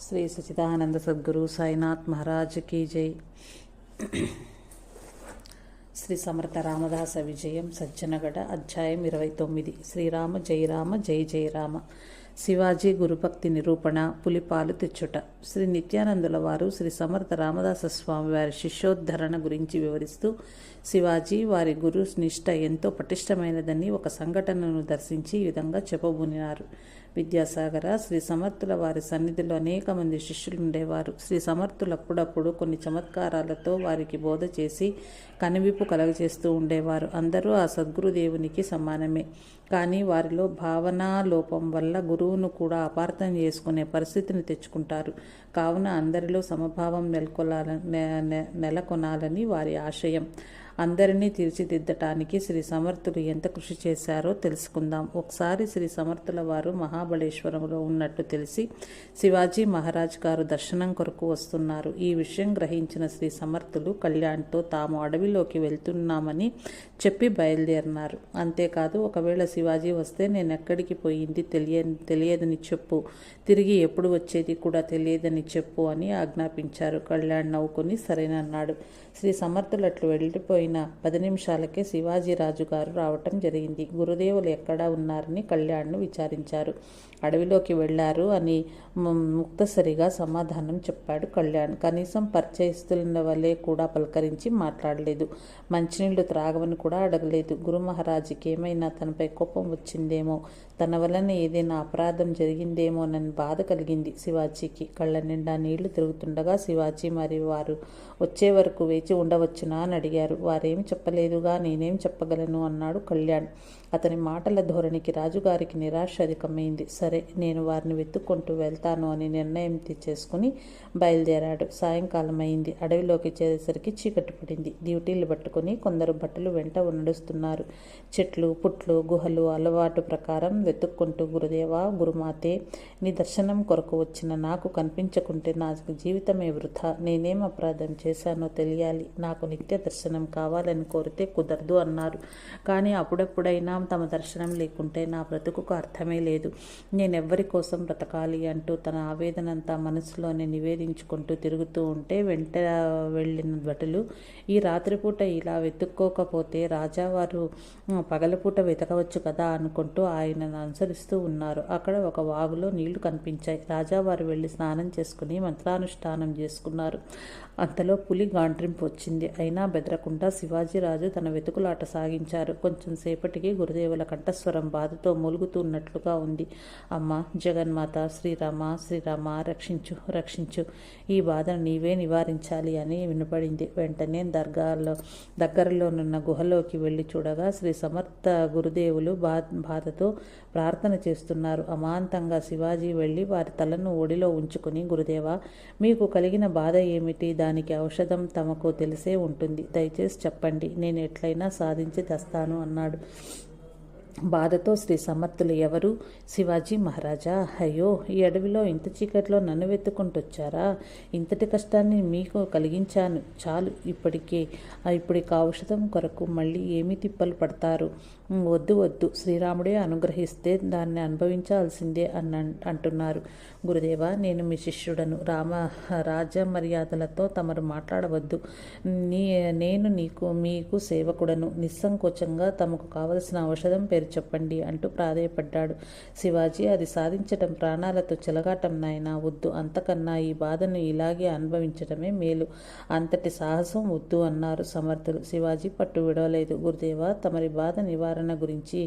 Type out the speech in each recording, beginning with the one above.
శ్రీ సచిదానంద సద్గురు సాయినాథ్ మహారాజ్ కీ జై. శ్రీ సమర్థ రామదాస విజయం సజ్జనగడ అధ్యాయం ఇరవై తొమ్మిది. శ్రీరామ జయరామ జై జై రామ. శివాజీ గురుభక్తి నిరూపణ పులిపాలు తెచ్చుట. శ్రీ నిత్యానందుల వారు శ్రీ సమర్థ రామదాస స్వామి వారి శిష్యోద్ధరణ గురించి వివరిస్తూ శివాజీ వారి గురు నిష్ట ఎంతో పటిష్టమైనదని ఒక సంఘటనను దర్శించి ఈ విధంగా చెప్పబూనినారు. విద్యాసాగర శ్రీ సమర్థుల వారి సన్నిధిలో అనేక మంది శిష్యులు ఉండేవారు. శ్రీ సమర్థులు అప్పుడప్పుడు కొన్ని చమత్కారాలతో వారికి బోధ చేసి కనువిప్పు కలగజేస్తూ ఉండేవారు. అందరూ ఆ సద్గురుదేవునికి సమానమే. కానీ వారిలో భావనా లోపం వల్ల గురువును కూడా అపార్థం చేసుకునే పరిస్థితిని తెచ్చుకుంటారు. కావున అందరిలో సమభావం నెలకొనాలని నెలకొనాలని వారి ఆశయం. అందరినీ తీర్చిదిద్దటానికి శ్రీ సమర్థులు ఎంత కృషి చేశారో తెలుసుకుందాం. ఒకసారి శ్రీ సమర్థుల వారు మహాబలేశ్వరంలో ఉన్నట్టు తెలిసి శివాజీ మహారాజ్ గారు దర్శనం కొరకు వస్తున్నారు. ఈ విషయం గ్రహించిన శ్రీ సమర్థులు కళ్యాణ్తో తాము అడవిలోకి వెళ్తున్నామని చెప్పి బయలుదేరినారు. అంతేకాదు ఒకవేళ శివాజీ వస్తే నేను ఎక్కడికి పోయింది తెలియ తెలియదని చెప్పు. తిరిగి ఎప్పుడు వచ్చేది కూడా తెలియదని చెప్పు అని ఆజ్ఞాపించారు. కళ్యాణ్ నవ్వుకొని సరేనన్నాడు. శ్రీ సమర్థులు అట్లు వెళ్ళిపోయిన పది నిమిషాలకే శివాజీరాజు గారు రావటం జరిగింది. గురుదేవులు ఎక్కడ ఉన్నారని కళ్యాణ్ను విచారించారు. అడవిలోకి వెళ్ళారు అని ముక్తసరిగా సమాధానం చెప్పాడు కళ్యాణ్. కనీసం పరిచయస్తుల వల్లే కూడా పలకరించి మాట్లాడలేదు. మంచినీళ్ళు త్రాగమని కూడా అడగలేదు. గురు మహారాజుకి ఏమైనా తనపై కోపం వచ్చిందేమో తన వలన ఏదైనా అపరాధం జరిగిందేమోనని బాధ కలిగింది శివాజీకి. కళ్ళ నిండా నీళ్ళు తిరుగుతుండగా శివాజీ మరి వారు వచ్చే వరకు వేచి ఉండవచ్చునా అని అడిగారు. వారేం చెప్పలేదుగా నేనేం చెప్పగలను అన్నాడు కళ్యాణ్. అతని మాటల ధోరణికి రాజుగారికి నిరాశ అధికమైంది. సరే నేను వారిని వెతుక్కుంటూ వెళ్తాను అని నిర్ణయం తెచ్చేసుకుని బయలుదేరాడు. సాయంకాలం అయింది అడవిలోకి చేరేసరికి చీకటి పడింది. డ్యూటీలు పట్టుకుని కొందరు బట్టలు వెంట నడుస్తున్నారు చెట్లు పుట్లు గుహలు అలవాటు ప్రకారం వెతుక్కుంటూ గురుదేవా గురుమాతే నీ దర్శనం కొరకు వచ్చిన నాకు కనిపించకుంటే నా జీవితమే వృధా. నేనేం అపరాధం చేశానో తెలియాలి. నాకు నిత్య దర్శనం కావాలని కోరితే కుదరదు అన్నారు. కానీ అప్పుడప్పుడైనా తమ దర్శనం లేకుంటే నా బ్రతుకుకు అర్థమే లేదు. నేనెవ్వరి కోసం బ్రతకాలి అంటూ తన ఆవేదనంతా మనసులోనే నివేదించుకుంటూ తిరుగుతూ ఉంటే వెంట వెళ్ళిన భటులు ఈ రాత్రిపూట ఇలా వెతుక్కోకపోతే రాజావారు పగలపూట వెతకవచ్చు కదా అనుకుంటూ ఆయన అనుసరిస్తూ ఉన్నారు. అక్కడ ఒక వాగులో నీళ్ళు కనిపించాయి. రాజావారు వెళ్ళి స్నానం చేసుకుని మంత్రానుష్ఠానం చేసుకున్నారు. అంతలో పులి గాండ్రింపు వచ్చింది. అయినా బెదరకుండా శివాజీరాజు తన వెతుకులాట సాగించారు. కొంచెం సేపటికి గురుదేవుల కంఠస్వరం బాధతో మూలుగుతున్నట్లుగా ఉంది. అమ్మ జగన్మాత శ్రీరామ శ్రీరామ రక్షించు రక్షించు. ఈ బాధను నీవే నివారించాలి అని వినపడింది. వెంటనే దర్గాలో దగ్గరలోనున్న గుహలోకి వెళ్ళి చూడగా శ్రీ సమర్థ గురుదేవులు బా బాధతో ప్రార్థన చేస్తున్నారు. అమాంతంగా శివాజీ వెళ్ళి వారి తలను ఒడిలో ఉంచుకుని గురుదేవా మీకు కలిగిన బాధ ఏమిటి? దానికి ఔషధం తమకు తెలిసే ఉంటుంది. దయచేసి చెప్పండి. నేను ఎట్లయినా సాధించి తెస్తాను అన్నాడు. బాధతో శ్రీ సమర్థులు ఎవరు? శివాజీ మహారాజా? అయ్యో ఈ అడవిలో ఇంత చీకట్లో నన్ను వెతుకుంటొచ్చారా ఇంతటి కష్టాన్ని మీకు కలిగించాను. చాలు ఇప్పటికే ఇప్పటికి ఔషధం కొరకు మళ్ళీ ఏమి తిప్పలు పడతారు? వద్దు వద్దు. శ్రీరాముడే అనుగ్రహిస్తే దాన్ని అనుభవించాల్సిందే అన్న అంటున్నారు. గురుదేవ నేను మీ శిష్యుడను. రామ రాజ మర్యాదలతో తమరు మాట్లాడవద్దు. నీ నేను నీకు మీకు సేవకుడను. నిస్సంకోచంగా తమకు కావలసిన ఔషధం పేరు చెప్పండి అంటూ ప్రాధేయపడ్డాడు. శివాజీ అది సాధించటం ప్రాణాలతో చెలగాటం నాయన. వద్దు. అంతకన్నా ఈ బాధను ఇలాగే అనుభవించటమే మేలు. అంతటి సాహసం వద్దు అన్నారు సమర్థులు. శివాజీ పట్టు విడవలేదు. గురుదేవ తమరి బాధ నివారణ గురించి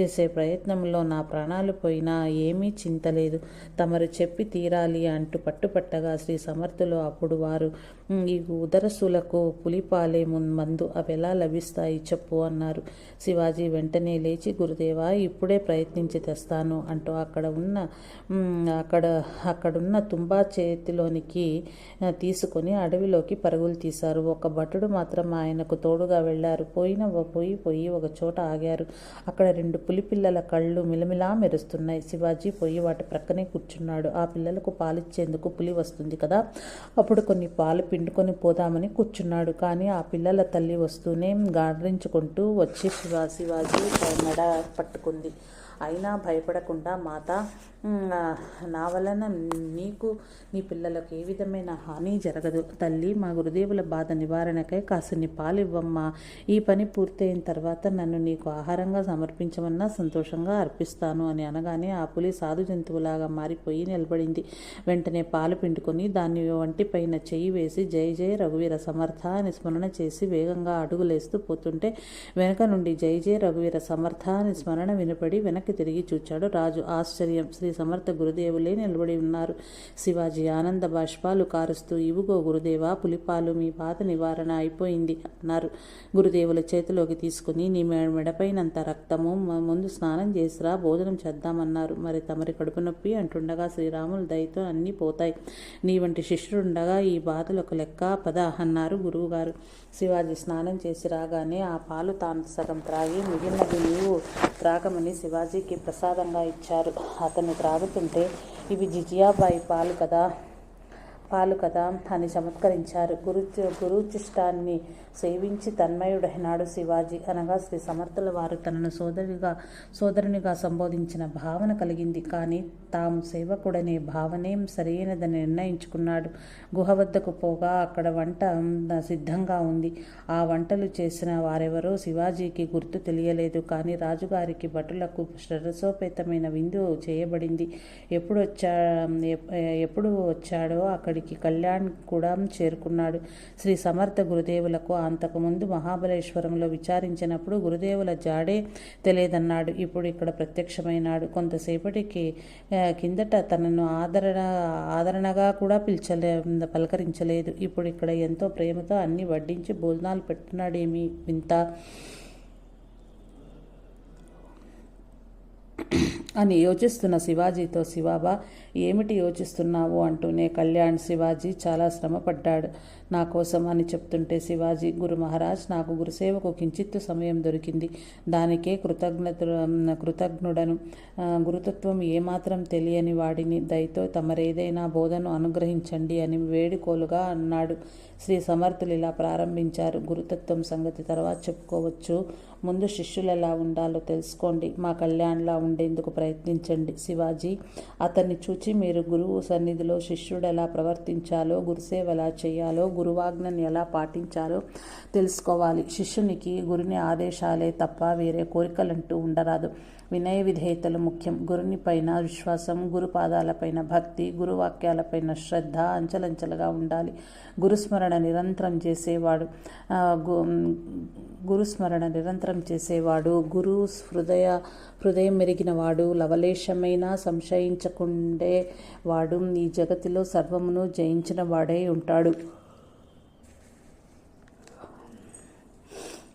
చేసే ప్రయత్నంలో నా ప్రాణాలు పోయినా ఏమీ చింతలేదు తమరు చెప్పి తీరాలి అంటూ పట్టుపట్టగా శ్రీ సమర్థులు అప్పుడు వారు ఈ ఉదరసులకు పులిపాలే మందు అవి ఎలా లభిస్తాయి చెప్పు అన్నారు. శివాజీ వెంటనే లేచి గురుదేవా ఇప్పుడే ప్రయత్నించి తెస్తాను అంటూ అక్కడ ఉన్న అక్కడ అక్కడున్న తుంబా చేతిలోనికి తీసుకొని అడవిలోకి పరుగులు తీశారు. ఒక భటుడు మాత్రం ఆయనకు తోడుగా వెళ్ళారు. పోయిన పోయి పోయి ఒక చోట ఆగారు. అక్కడ రెండు పులి పిల్లల కళ్ళు మిలమిలా మెరుస్తున్నాయి. శివాజీ పోయి వాటి ప్రక్కనే కూర్చున్నాడు. ఆ పిల్లలకు పాలిచ్చేందుకు పులి వస్తుంది కదా అప్పుడు కొన్ని పాలు పిండుకొని పోదామని కూర్చున్నాడు. కానీ ఆ పిల్లల తల్లి వస్తూనే గాడ్రించుకుంటూ వచ్చి శివా శివాజీ మెడ పట్టుకుంది. అయినా భయపడకుండా మాత నా వలన నీకు నీ పిల్లలకు ఏ విధమైన హాని జరగదు. తల్లి మా గురుదేవుల బాధ నివారణకై కాసిని పాలివ్వమ్మా. ఈ పని పూర్తయిన తర్వాత నన్ను నీకు ఆహారంగా సమర్పించమన్నా సంతోషంగా అర్పిస్తాను అని అనగానే ఆ పులి సాధు జంతువులాగా మారిపోయి నిలబడింది. వెంటనే పాలు పిండుకొని దాన్ని వంటిపైన చెయ్యి వేసి జై జయ రఘువీర సమర్థ అని స్మరణ చేసి వేగంగా అడుగులేస్తూ పోతుంటే వెనక నుండి జై జయ రఘువీర సమర్థ అని స్మరణ వినపడి వెనక్కి తిరిగి చూచాడు రాజు. ఆశ్చర్యం. శ్రీ సమర్థ గురుదేవులే నిలబడి ఉన్నారు. శివాజీ ఆనంద బాష్పాలు కారుస్తూ ఇవుగో గురుదేవా పులిపాలు మీ బాధ నివారణ అయిపోయింది అన్నారు. గురుదేవుల చేతిలోకి తీసుకుని నీ మె- మెడపైనంత రక్తము ముందు స్నానం చేసిరా భోజనం చేద్దామన్నారు. మరి తమరి కడుపు నొప్పి అంటుండగా శ్రీరాములు దయతో అన్నీ పోతాయి. నీ వంటి శిష్యుడుండగా ఈ బాధలు ఒక లెక్క పద అన్నారు గురువుగారు. శివాజీ స్నానం చేసి రాగానే ఆ పాలు తాను సగం త్రాగి మిగిలినది నీవు త్రాగమని శివాజీకి ప్రసాదంగా ఇచ్చారు. అతను త్రాగుతుంటే ఇవి జిజియాబాయి పాలు కదా? పాలు కదా? అని చమత్కరించారు. గురు గురుచిష్టాన్ని సేవించి తన్మయుడైనాడు శివాజీ. అనగా శ్రీ సమర్థుల వారు తనను సోదరిగా సోదరునిగా సంబోధించిన భావన కలిగింది. కానీ తాము సేవకుడనే భావనేం సరైనదని నిర్ణయించుకున్నాడు. గుహ వద్దకు పోగా అక్కడ వంట సిద్ధంగా ఉంది. ఆ వంటలు చేసిన వారెవరో శివాజీకి గుర్తు తెలియలేదు. కానీ రాజుగారికి భటులకు సరసోపేతమైన విందు చేయబడింది. ఎప్పుడు వచ్చా ఎప్పుడు వచ్చాడో అక్కడ అక్కడికి కళ్యాణ్ కూడా చేరుకున్నాడు. శ్రీ సమర్థ గురుదేవులకు అంతకుముందు మహాబలేశ్వరంలో విచారించినప్పుడు గురుదేవుల జాడే తెలియదన్నాడు. ఇప్పుడు ఇక్కడ ప్రత్యక్షమైనాడు. కొంతసేపటికి కిందట తనను ఆదరణ ఆదరణగా కూడా పిలిచలే పలకరించలేదు. ఇప్పుడు ఇక్కడ ఎంతో ప్రేమతో అన్ని వడ్డించి భోజనాలు పెట్టినాడేమి వింత? అని యోచిస్తున్న శివాజీతో శివాబా ఏమిటి యోచిస్తున్నావు? అంటూనే కళ్యాణ్ శివాజీ చాలా శ్రమపడ్డాడు. నా కోసం అని చెప్తుంటే శివాజీ గురు మహారాజ్ నాకు గురుసేవకు కించిత్తు సమయం దొరికింది. దానికే కృతజ్ఞత కృతజ్ఞుడను. గురుతత్వం ఏమాత్రం తెలియని వాడిని దయతో తమరేదైనా బోధను అనుగ్రహించండి అని వేడుకోలుగా అన్నాడు. శ్రీ సమర్థులు ఇలా ప్రారంభించారు. గురుతత్వం సంగతి తర్వాత చెప్పుకోవచ్చు. ముందు శిష్యులు ఎలా ఉండాలో తెలుసుకోండి. మా కళ్యాణ్లా ఉండేందుకు ప్రయత్నించండి. శివాజీ అతన్ని చూచి మీరు గురువు సన్నిధిలో శిష్యుడు ఎలా ప్రవర్తించాలో గురుసేవ ఎలా చేయాలో గురువాజ్ఞని ఎలా పాటించాలో తెలుసుకోవాలి. శిష్యునికి గురుని ఆదేశాలే తప్ప వేరే కోరికలంటూ ఉండరాదు. వినయ విధేయతలు ముఖ్యం. గురుని పైన విశ్వాసం గురు పాదాలపైన భక్తి గురువాక్యాలపైన శ్రద్ధ అంచలంచలుగా ఉండాలి. గురుస్మరణ నిరంతరం చేసేవాడు గురుస్మరణ నిరంతరం చేసేవాడు గురు హృదయ హృదయం మెరిగినవాడు లవలేశమైన సంశయించకుండే వాడు ఈ జగతిలో సర్వమును జయించిన వాడై ఉంటాడు.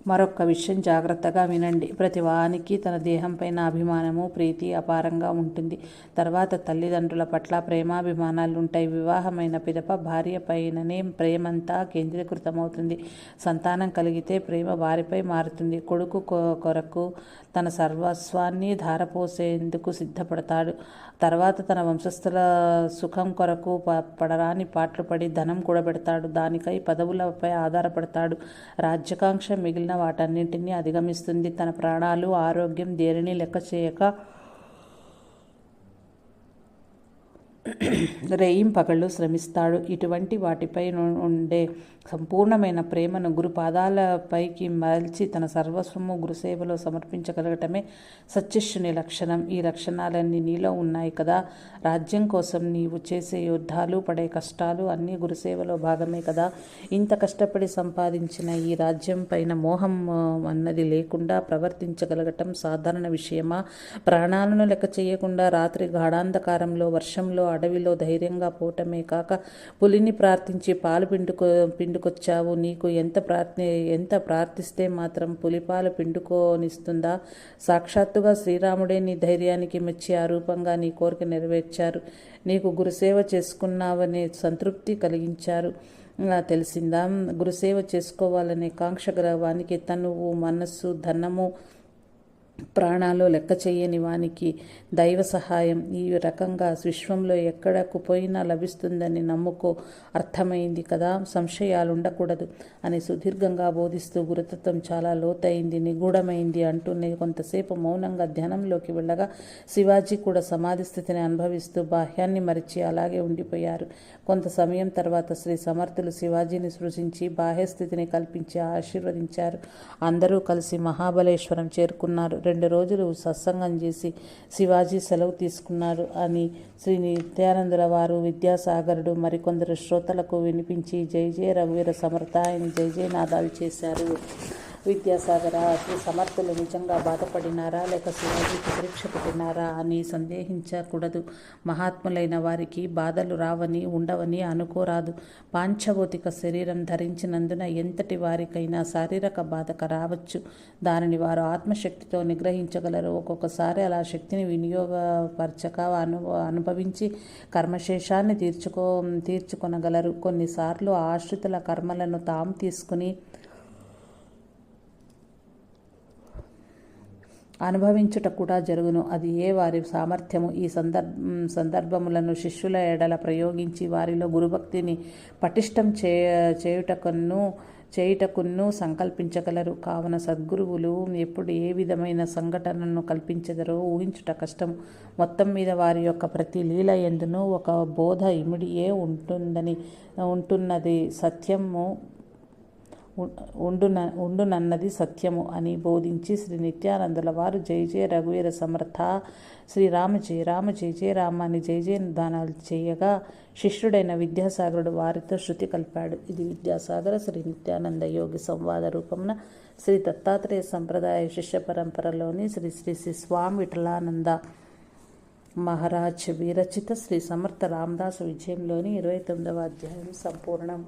మరొక్క విషయం జాగ్రత్తగా వినండి. ప్రతి వానికి తన దేహంపైన అభిమానము ప్రీతి అపారంగా ఉంటుంది. తర్వాత తల్లిదండ్రుల పట్ల ప్రేమాభిమానాలు ఉంటాయి. వివాహమైన పిదప భార్య పైననే ప్రేమంతా కేంద్రీకృతమవుతుంది. సంతానం కలిగితే ప్రేమ వారిపై మారుతుంది. కొడుకు కొరకు తన సర్వస్వాన్ని ధారపోసేందుకు సిద్ధపడతాడు. తర్వాత తన వంశస్థుల సుఖం కొరకు ప- పడరాని పాటలు పడి ధనం కూడబెడతాడు. దానికై పదవులపై ఆధారపడతాడు. రాజ్యకాంక్ష మిగిలిన వాటన్నింటినీ అధిగమిస్తుంది. తన ప్రాణాలు ఆరోగ్యం దేనిని లెక్క చేయక రేయిం పగళ్ళు శ్రమిస్తాడు. ఇటువంటి వాటిపై ఉండే సంపూర్ణమైన ప్రేమను గురు పాదాలపైకి తన సర్వస్వము గురుసేవలో సమర్పించగలగటమే సత్యశుని లక్షణం. ఈ లక్షణాలన్నీ నీలో ఉన్నాయి కదా. రాజ్యం కోసం నీవు చేసే యుద్ధాలు పడే కష్టాలు అన్నీ గురుసేవలో భాగమే కదా. ఇంత కష్టపడి సంపాదించిన ఈ రాజ్యం పైన మోహం అన్నది లేకుండా ప్రవర్తించగలగటం సాధారణ విషయమా? ప్రాణాలను లెక్క చేయకుండా రాత్రి గాఢాంధకారంలో వర్షంలో అడవిలో ధైర్యంగా పోవటమే కాక పులిని ప్రార్థించి పాలు పిండుకో పిండుకొచ్చావు. నీకు ఎంత ప్రార్థి ఎంత ప్రార్థిస్తే మాత్రం పులిపాలు పిండుకోనిస్తుందా? సాక్షాత్తుగా శ్రీరాముడే నీ ధైర్యానికి మెచ్చి ఆ రూపంగా నీ కోరిక నెరవేర్చారు. నీకు గురుసేవ చేసుకున్నావనే సంతృప్తి కలిగించారు. తెలిసిందా? గురుసేవ చేసుకోవాలనే కాంక్ష గల వానికి తనువు మనస్సు ధనము ప్రాణాలు లెక్క చేయని వానికి దైవ సహాయం. ఈ రకంగా విశ్వంలో ఎక్కడకు పోయినా లభిస్తుందని నమ్ముకో అర్థమైంది కదా? సంశయాలు ఉండకూడదు అని సుదీర్ఘంగా బోధిస్తూ గురుతత్వం చాలా లోతైంది నిగూఢమైంది అంటూనే కొంతసేపు మౌనంగా ధ్యానంలోకి వెళ్ళగా శివాజీ కూడా సమాధి స్థితిని అనుభవిస్తూ బాహ్యాన్ని మరిచి అలాగే ఉండిపోయారు. కొంత సమయం తర్వాత శ్రీ సమర్థులు శివాజీని సృజించి బాహ్య స్థితిని కల్పించి ఆశీర్వదించారు. అందరూ కలిసి మహాబలేశ్వరం చేరుకున్నారు. రెండు రోజులు సత్సంగం చేసి శివాజీ సెలవు తీసుకున్నారు అని శ్రీ నిత్యానందుల వారు విద్యాసాగరుడు మరికొందరు శ్రోతలకు వినిపించి జై జయ రఘువీర సమర్థ అని జై జయనాదాలు చేశారు. విద్యాసాగర అసలు సమర్థులు నిజంగా బాధపడినారా? లేక శివాజీకి పరీక్ష పెట్టినారా అని సందేహించకూడదు. మహాత్ములైన వారికి బాధలు రావని ఉండవని అనుకోరాదు. పాంచభౌతిక శరీరం ధరించినందున ఎంతటి వారికైనా శారీరక బాధక రావచ్చు. దానిని వారు ఆత్మశక్తితో నిగ్రహించగలరు. ఒక్కొక్కసారి అలా శక్తిని వినియోగపరచక అను అనుభవించి కర్మశేషాన్ని తీర్చుకో తీర్చుకొనగలరు. కొన్నిసార్లు ఆశ్రితుల కర్మలను తాము తీసుకుని అనుభవించుట కూడా జరుగును. అది ఏ వారి సామర్థ్యము? ఈ సందర్భ సందర్భములను శిష్యుల ఎడల ప్రయోగించి వారిలో గురుభక్తిని పటిష్టం చే చేయుటకును చేయుటకును సంకల్పించగలరు. కావున సద్గురువులు ఎప్పుడు ఏ విధమైన సంఘటనను కల్పించదరో ఊహించుట కష్టం. మొత్తం మీద వారి యొక్క ప్రతి లీల ఎందును ఒక బోధ ఇమిడియే ఉంటుందని ఉంటున్నది. సత్యము ఉండున ఉండునన్నది సత్యము అని బోధించి శ్రీ నిత్యానందుల వారు జై జయ రఘువీర సమర్థ. శ్రీరామ జయ రామ జయ జయ రామ అని జయ జయ దానాలు చేయగా శిష్యుడైన విద్యాసాగరుడు వారితో శృతి కలిపాడు. ఇది విద్యాసాగర శ్రీ నిత్యానంద యోగి సంవాద రూపమున శ్రీ దత్తాత్రేయ సంప్రదాయ శిష్య పరంపరలోని శ్రీ శ్రీ శ్రీ స్వామి విఠలానంద మహారాజ్ విరచిత శ్రీ సమర్థ రామదాసు విజయంలోని ఇరవై తొమ్మిదవ అధ్యాయం సంపూర్ణం.